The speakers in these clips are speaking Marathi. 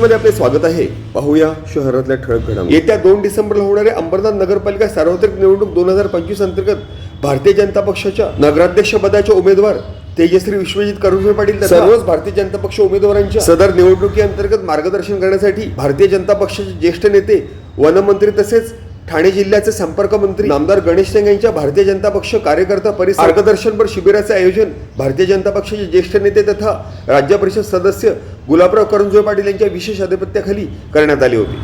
मध्ये आपले स्वागत आहे. पाहूया शहरातल्या ठळक घडामोडी. येत्या दोन डिसेंबरला होणाऱ्या अंबरनाथ नगरपालिका सार्वत्रिक निवडणूक दोन हजार पंचवीस अंतर्गत भारतीय जनता पक्षाच्या नगराध्यक्ष पदाचे उमेदवार तेजश्री विश्वजित करुणभाई पाटील सर्वच भारतीय जनता पक्ष उमेदवारांच्या सदर निवडणुकीअंतर्गत मार्गदर्शन करण्यासाठी भारतीय जनता पक्षाचे ज्येष्ठ नेते वनमंत्री तसेच ठाणे जिल्ह्याचे संपर्क मंत्री नामदार गणेश सिंग यांच्या भारतीय जनता पक्ष कार्यकर्ता परिसर मार्गदर्शनपर शिबिराचे आयोजन भारतीय जनता पक्षाचे ज्येष्ठ नेते तथा राज्य परिषद सदस्य गुलाबराव करंजोय पाटील यांच्या विशेष अधिपत्याखाली करण्यात आले होते.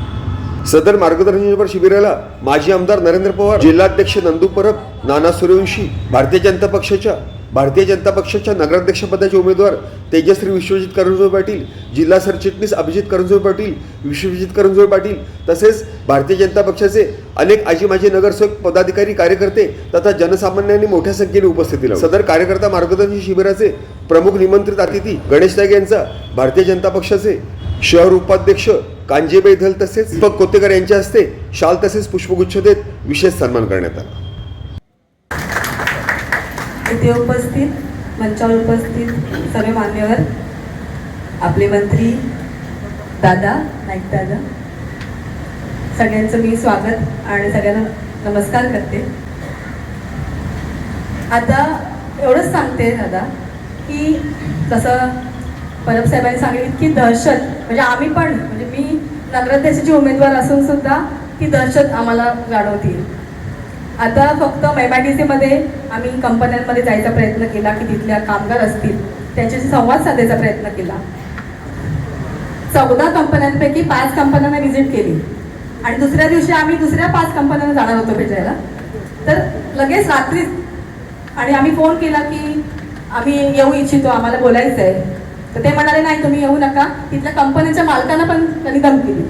सदर मार्गदर्शनपर शिबिराला माजी आमदार नरेंद्र पवार जिल्हाध्यक्ष नंदू परब नाना सूर्यवंशी भारतीय जनता पक्षाच्या भारतीय जनता पक्षाच्या नगराध्यक्षपदाचे उमेदवार तेजश्री विश्वजित करंजोळे पाटील जिल्हा सरचिटणीस अभिजित करंजोळे पाटील विश्वजित करंजोळे पाटील तसेच भारतीय जनता पक्षाचे अनेक आजी माजी नगरसेवक पदाधिकारी कार्यकर्ते तथा जनसामान्यांनी मोठ्या संख्येने उपस्थिती लावली सदर कार्यकर्ता मार्गदर्शन शिबिराचे प्रमुख निमंत्रित अतिथी गणेश नाईक यांचा भारतीय जनता पक्षाचे शहर उपाध्यक्ष कांजेबाई धल तसेच दीपक कोतेकर यांच्या हस्ते शाल तसेच पुष्पगुच्छ देत विशेष सन्मान करण्यात आला. इथे उपस्थित मंचावर उपस्थित सर्व मान्यवर आपले मंत्री दादा नाईक दादा सगळ्यांचं मी स्वागत आणि सगळ्यांना नमस्कार करते. आता एवढंच सांगते दादा की जसं परब साहेबांनी सांगितलं की दहशत म्हणजे आम्ही पण म्हणजे मी नगराध्यक्षाची उमेदवार असून सुद्धा ती दहशत आम्हाला जाणवतील. आता फक्त मध्ये आम्ही कंपन्यांमध्ये जायचा प्रयत्न केला की तिथल्या कामगार असतील त्यांच्याशी संवाद साधायचा प्रयत्न केला. चौदा कंपन्यांपैकी पाच कंपन्यांना व्हिजिट केली. आणि दुसऱ्या दिवशी आम्ही दुसऱ्या पाच कंपन्यांना जाणार होतो भेटायला. तर लगेच रात्रीच आणि आम्ही फोन केला की आम्ही येऊ इच्छितो आम्हाला बोलायचं आहे तर ते म्हणाले नाही तुम्ही येऊ नका. तिथल्या कंपनीच्या मालकांना पण त्यांनी दम केली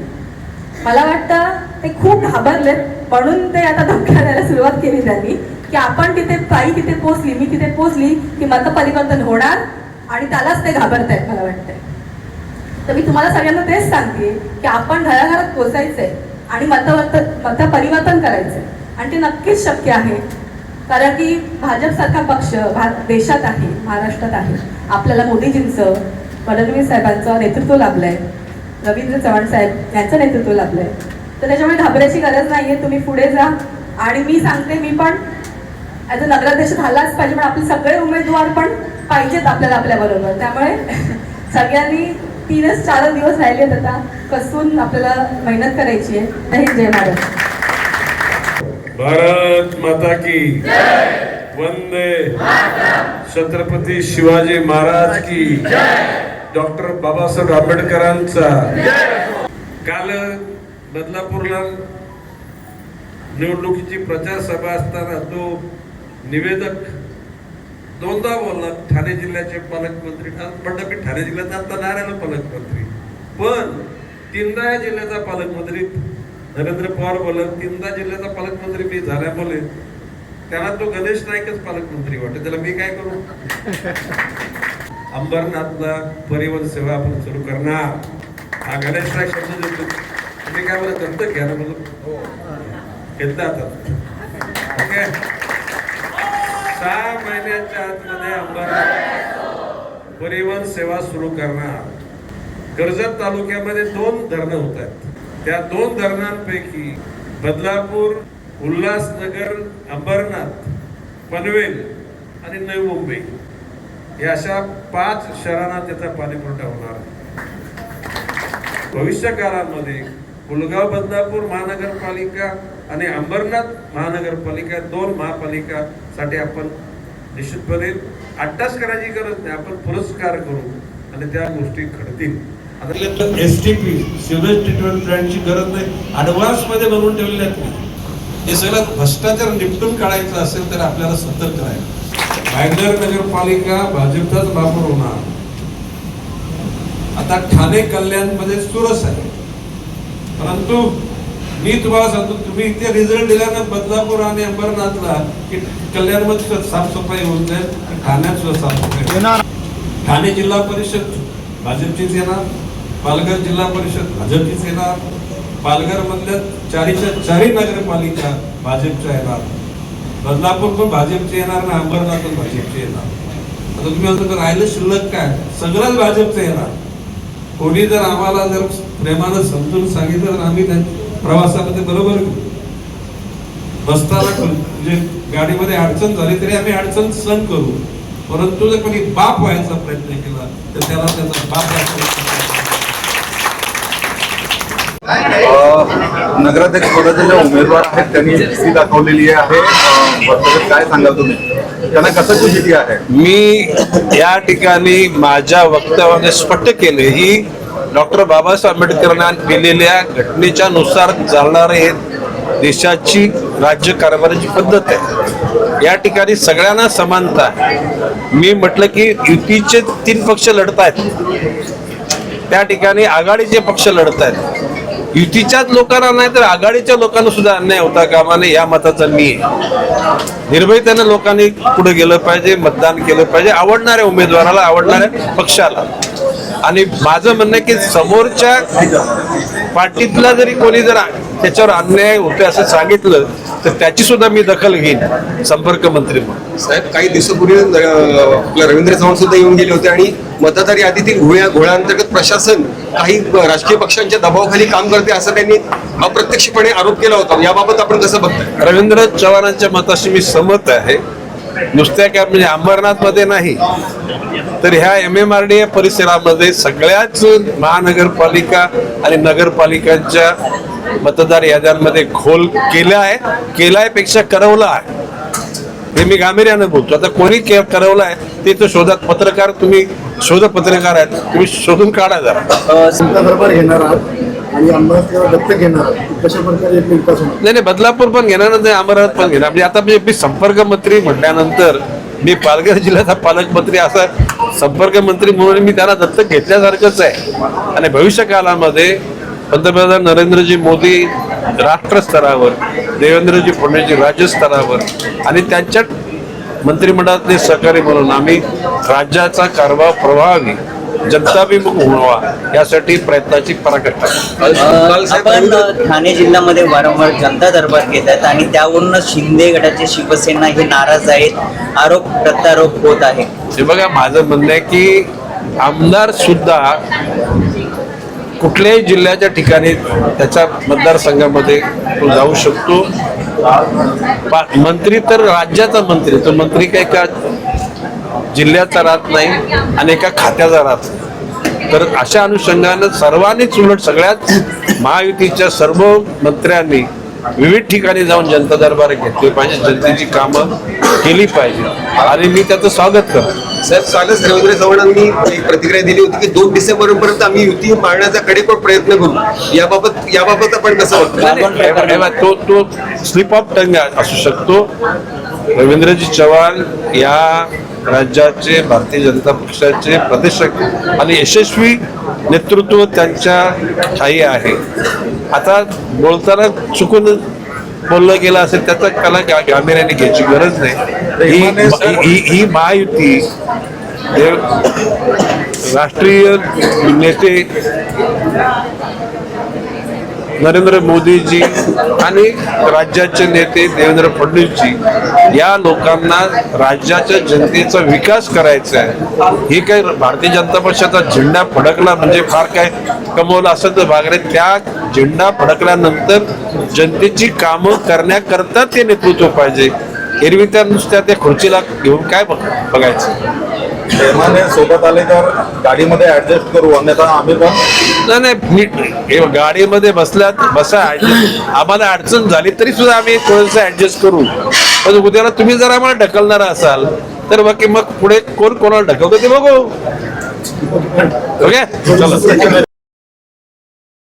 मला वाटतं ते खूप घाबरलेत. म्हणून ते आता धक्का द्यायला सुरुवात केली त्यांनी की आपण तिथे ताई तिथे पोचली मी तिथे पोचली की मतपरिवर्तन होणार आणि त्यालाच ते घाबरतायत मला वाटतंय. तर मी तुम्हाला सगळ्यांना तेच सांगते की आपण घराघरात पोचायचंय आणि मत परिवर्तन करायचंय. आणि ते नक्कीच शक्य आहे कारण की भाजपसारखा पक्ष भा देशात आहे महाराष्ट्रात आहे. आपल्याला मोदीजींचं फडणवीस साहेबांचं नेतृत्व लाभलंय. रवींद्र चव्हाण साहेब यांचं नेतृत्व लाभलंय. तर त्याच्यामुळे घाबरायची गरज नाहीये तुम्ही पुढे जा. आणि मी सांगते मी पण ॲज अ नगराध्यक्ष झालाच पाहिजे पण आपले सगळे उमेदवार पण पाहिजेत आपल्याला आपल्या बरोबर. त्यामुळे सगळ्यांनी तीनच चार दिवस राहिलेत आता. कसून आपल्याला मेहनत करायची आहे. हे जय महाराज भारत माता की वंदे छत्रपती शिवाजी महाराज की डॉक्टर बाबासाहेब आंबेडकरांचा काल बदलापूरला निवडणुकीची प्रचार सभा असताना तो निवेदक दोनदा बोलला ठाणे जिल्ह्याचे पालकमंत्री आज म्हणलं ठाणे जिल्ह्यात आता नारायण पालकमंत्री. पण तीनदा या जिल्ह्याचा पालकमंत्री नरेंद्र पवार बोलत तीनदा जिल्ह्याचा पालकमंत्री मी झाल्यामुळे त्याला तो गणेश नाईकच पालकमंत्री वाटत. त्याला मी काय करू? अंबरनाथला परिवहन सेवा आपण सुरू करणार. हा गणेश नाईक शब्द देतो. तुम्ही काय मला दत्तक घ्या ना म्हणून. घेतला आता. ओके. सहा महिन्याच्या आतमध्ये अंबरनाथ परिवहन सेवा सुरू करणार. कर्जत तालुक्यामध्ये दोन धरणं होत आहेत. त्या दोन धरणांपैकी बदलापूर उल्हासनगर अंबरनाथ पनवेल आणि नवी मुंबई. या अशा पाच शहरांना त्याचा पाणी पुरवठा होणार भविष्य काळामध्ये कुलगाव बदलापूर महानगरपालिका आणि अंबरनाथ महानगरपालिका दोन महापालिकासाठी आपण निश्चितपणे अट्टास करायची गरज नाही. आपण पुरस्कार करू आणि त्या गोष्टी घडतील. आता S T P civil treatment प्लॅनची गरज नाही. अडव्हान्समध्ये बनवून ठेवलेले आहेत हे सगळं भ्रष्टाचार निपटून काढायचं असेल तर आपल्याला सतर्क राहायचं. भायंदर नगरपालिका भाजपचाच वापर होणार. आता ठाणे कल्याणमध्ये आहे. परंतु मी तुम्हाला सांगतो तुम्ही इथे रिझल्ट दिल्यानं बदलापूर आणि अंबरनाथला की कल्याणमध्ये साफसफाई होत जाईल आणि ठाण्यात सुद्धा साफसफाई होईल. ठाणे जिल्हा परिषद भाजपचीच येणार. पालघर जिल्हा परिषद भाजपचीच येणार. पालघर मधल्या चारीच्या चारही नगरपालिका भाजपच्या येणार. बदलापूर पण भाजपचे येणार ना अंबरनाथ पण भाजपचे येणार. आता तुम्ही म्हणतो राहिलं शिल्लक काय? सगळंच भाजपचं येणार. कोणी जर आम्हाला जर प्रेमानं समजून सांगितलं तर आम्ही त्या प्रवासामध्ये बरोबर बसताना म्हणजे गाडीमध्ये अडचण झाली तरी आम्ही अडचण सहन करू. परंतु जर कोणी बाप व्हायचा प्रयत्न केला तर त्याला त्याचा बाप व्हायचा नगराध्यक्ष पदाचे जे उमेदवार आहेत त्यांनी युती दाखवलेली आहे. काय सांगाल तुम्ही? त्यांना कसं युती आहे? मी या ठिकाणी माझ्या वक्तव्याने स्पष्ट केले ही डॉक्टर बाबासाहेब आंबेडकरांना दिलेल्या घटनेच्या नुसार चालणारे हे देशाची राज्य कारभाराची पद्धत आहे. या ठिकाणी सगळ्यांना समानता आहे. मी म्हटलं की युतीचे तीन पक्ष लढत आहेत त्या ठिकाणी आघाडीचे पक्ष लढत आहेत युतीच्याच लोकांना नाही तर आघाडीच्या लोकांना सुद्धा अन्याय होता कामा नये या मताचा मी निर्भयतेने लोकांनी पुढे गेलं पाहिजे मतदान केलं पाहिजे आवडणाऱ्या उमेदवाराला आवडणाऱ्या पक्षाला. आणि माझं म्हणणं की समोरच्या पार्टीतला जरी कोणी जर त्याच्यावर अन्याय होते असं सांगितलं तर त्याची सुद्धा मी दखल घेईन संपर्क मंत्री म्हणून. साहेब काही दिवसापूर्वी अं, आपलं रवींद्र चव्हाण सुद्धा येऊन गेले होते आणि मतदार यादीतील घोळ्या घोळ्याअंतर्गत प्रशासन काही राजकीय पक्षांच्या दबावाखाली काम करते असं त्यांनी अप्रत्यक्षपणे आरोप केला होता. याबाबत आपण कसं बघताय? रवींद्र चव्हाणांच्या मताशी मी सहमत आहे. नुसत्या काय म्हणजे अंबरनाथमध्ये नाही तर ह्या एम एम आर डी परिसरामध्ये सगळ्याच महानगरपालिका आणि नगरपालिकांच्या मतदार याद्यांमध्ये खोल केला आहे केलायपेक्षा करवला आहे. हे मी गांभीर्यानं बोलतो. आता कोणी के- करवलं आहे ते तर शोधात पत्रकार तुम्ही शोध पत्रकार आहेत तुम्ही शोधून काढा जरा. बरोबर घेणार आहात. आणि अमरावतीला दत्त घेणार. कशा प्रकारे विकास होणार? नाही नाही बदलापूर पण घेणार नाही अमरावती पण घेणार. म्हणजे आता म्हणजे मी संपर्क मंत्री म्हटल्यानंतर मी पालघर जिल्ह्याचा पालकमंत्री असा संपर्क मंत्री म्हणून मी त्यांना दत्तक घेतल्यासारखंच आहे. आणि भविष्य काळामध्ये पंतप्रधान नरेंद्रजी मोदी राष्ट्रस्तरावर देवेंद्रजी फडणवीसजी राज्यस्तरावर आणि त्यांच्या मंत्रिमंडळातले सहकारी म्हणून आम्ही राज्याचा कारभार प्रभावी जनताभिमुख व्हावा यासाठी प्रयत्नाची पराकाष्ठा. आपण ठाणे जिल्ह्यामध्ये वारंवार जनता दरबार घेत आहेत आणि त्यावरूनच शिंदे गटाचे शिवसेना हे नाराज आहेत. आरोप प्रत्यारोप होत आहे. हे बघा माझं म्हणणं आहे की आमदार सुद्धा कुठल्याही जिल्ह्याच्या ठिकाणी त्याच्या मतदारसंघामध्ये तो जाऊ शकतो. मंत्री तर राज्याचा मंत्री तो मंत्री काही का जिल्ह्याचा राहत नाही आणि एका खात्याचा राहत नाही. तर अशा अनुषंगानं सर्वांनीच उलट सगळ्याच महायुतीच्या सर्व मंत्र्यांनी विविध ठिकाणी जाऊन जनता दरबार घेतले पाहिजे जनतेची कामं केली पाहिजे. आणि मी त्याचं स्वागत करतो. साहेब कालच रवींद्र चव्हाणांनी एक प्रतिक्रिया दिली होती की दोन डिसेंबर पर्यंत आम्ही युती मारण्याचा कडेकोट प्रयत्न करू. याबाबत याबाबत आपण कसं तो तो स्लिप ऑफ टंग असू शकतो. रवींद्रजी चव्हाण या राज्याचे भारतीय जनता पक्षाचे प्रदेशक आणि यशस्वी नेतृत्व त्यांच्या ठाई आहे. आता बोलताना चुकून बोललं गेलं असेल त्याचा गा- गांभीर्याने घ्यायची गरज नाही. ही ही ही महायुती राष्ट्रीय नेते नरेंद्र मोदीजी आणि राज्याचे नेते देवेंद्र फडणवीसजी या लोकांना राज्याच्या जनतेचा विकास करायचा आहे. हे काय भारतीय जनता पक्षाचा झेंडा फडकला म्हणजे फार काय कमवलं असं तर भागरे त्या झेंडा फडकल्यानंतर जनतेची कामं करण्याकरता ते नेतृत्व पाहिजे. एरवी त्या नुसत्या त्या खुर्चीला घेऊन काय बघ बघायचं? प्रेमाने सोबत आले तर गाडीमध्ये ऍडजस्ट करू अन्यथा आम्ही पण नाही नाही गाडीमध्ये बसल्यात बसा आम्हाला अडचण झाली तरी सुद्धा आम्ही थोडंसं ऍडजस्ट करू. पण उद्याला तुम्ही जर आम्हाला ढकलणार असाल तर बाकी मग पुढे कोण कोणाला ढकलतो ते बघू. ओके चला.